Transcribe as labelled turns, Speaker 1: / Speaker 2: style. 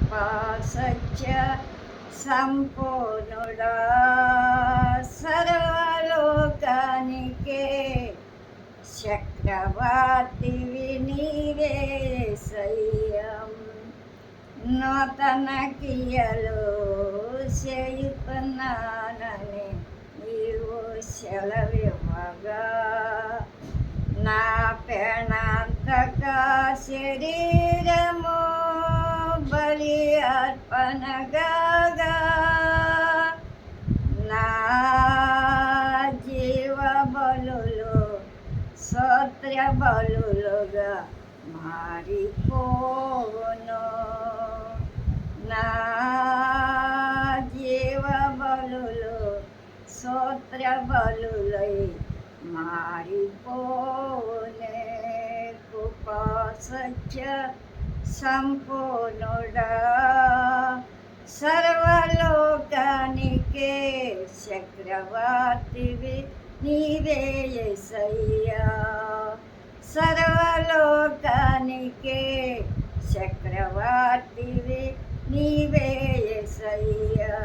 Speaker 1: కృపా సత్య సంపూర్ణుడా సర్వలోకానికే. చక్రవర్తి నీవే సయ్యం నూతన కియలు చేయుతున్నానని నీవు సెలవివ్వగా. నా పెణంతక శరీరము అర్పణగా నా జీవ బలులు స్తోత్ర బలులుగా మారిపోను. నా జీవ బలులు స్తోత్ర బలులై మారిపోనే కృపా సత్య సంపూర్ణుడా. చక్రవర్తివి నీవే ఎసయ్యా సర్వలోకానికే చక్రవర్తివి నీవే ఎసయ్యా